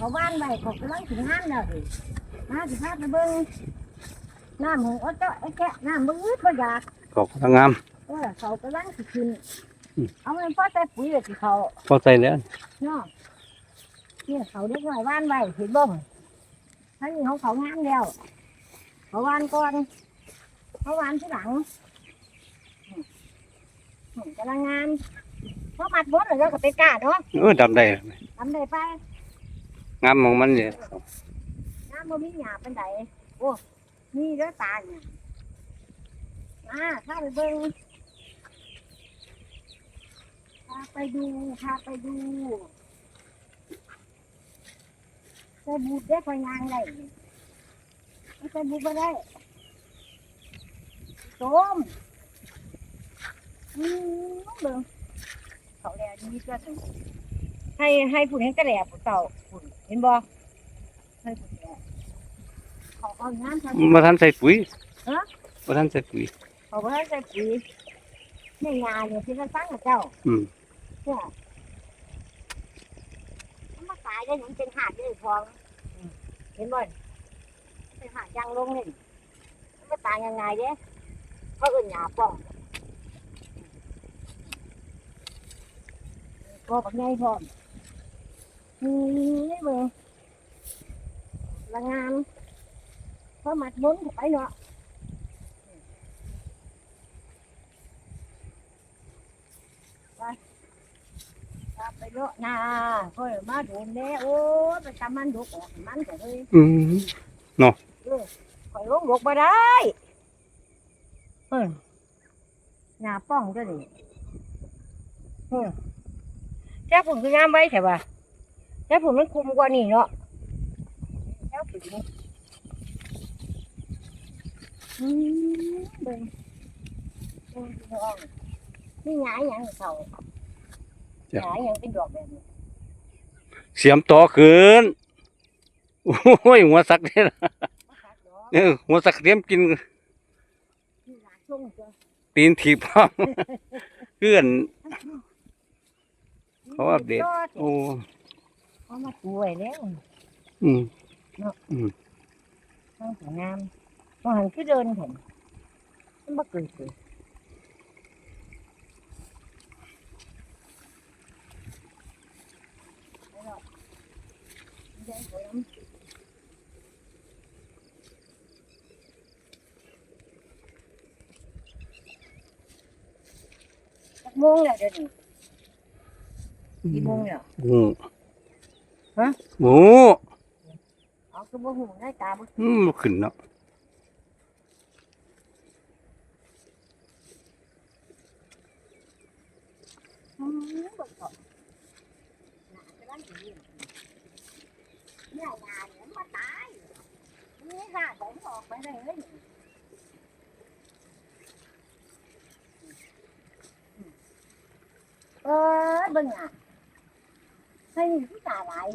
เขาบ้านไว้เขากำลังถึงน้ำแล้วดิมาสิพาไปเบิ่งน้ำหงอ้อเจ้าไอ้แกะน้ำมึงอึดบ่อยากขอบคุณงามเออเขากำลังสิขึ้นอืมเอาเงินพ่อแต่ปุ๋ยเลยสิเขาพอใจแล้วเนาะเนี่ยเขาเด็กน้อยบ้านไว้เห็นบ่ทั้งนี้ของเขางามแล้วเขาวานก่อนเขาวานที่หลังอืมอืมกำลังงามเพราะมัดบดเลยแล้วก็ไปกล้าเนาะเออดำได้ทำได้ไป งามของมันเนี่ยน้ำบ่มีหยาเป็นไดโอ้มีเด้อตาเนี่ยมาข้าไปเบิ่งพาไปดูพาไปดูใส่บูดได้พยางได้ไม่ใส่บูดบ่ได้โจมอืมเบิ่งเขาแลดีเกิน ให้ให้ผู้เห็นกระแหลบผู้เต่าผู้เห็นบ่ให้ผู้แหลบเขาเอาน้ำทำ มาทันใส่ปุ๋ยฮะ มาทันใส่ปุ๋ย เขาบ่ได้ใส่ปุ๋ยในงานเนี่ยที่เขาสร้างกับเจ้าอืม เนี่ยมันมาตายได้หยังเป็นหาดเลยพองอืมเห็นบ่เป็นหาดยางลงนี่มันมาตายยังไงเด้เขาเอื่นหยาป้องก็แบบไงพร้อม นี่เบิ่งละงามเพราะมัดมุนเข้าไปเนาะกลับไปเลาะนาเฮ้ยมาโดนแล้วโอ้ยไปทำมันดกออกมันก็เลยอืมข่อยลงดกมาได้เฮ้ยหน้าป้องก็ดิเฮ้ยแจ้ผมคืองามไว้ใช่ป่ะ แจ้ผมมันคุมกว่านี่เนาะแจ้ผมนี่อืมเบิ่งเบิ่งพี่น้องนี่หงายหยังเขาหงายหยังเป็นดอกแบบนี้เสียมต่อขึ้นโอ้ยหัวสักเนี่ยบ่คักดอกเออหัวสักเตรียมกินนี่หลานส่งจ้ะตีนถีบพ่อมเพื่อนเขาอัปเดตโอ้ เขามาป่วยแล้วอืมต้องสวยงามว่าหันคือเดินเห็นมันบ่เกิดเลยไปแล้วเดี๋ยวสวยน้ำจักโมงแล้วเดี๋ยวนี้กี่โมงแล้วหมู ฮะหมูเอาคือบ่หูได้ตาบ่อืมบ่ขึ้นเนาะอืมบ่ตอบน่าจะได้ดีเนี่ยงานเนี่ยมันมาตายนี่ค่ะผมออกไปได้เลยเออเบิ่งอะให้ผู้ตาหลาย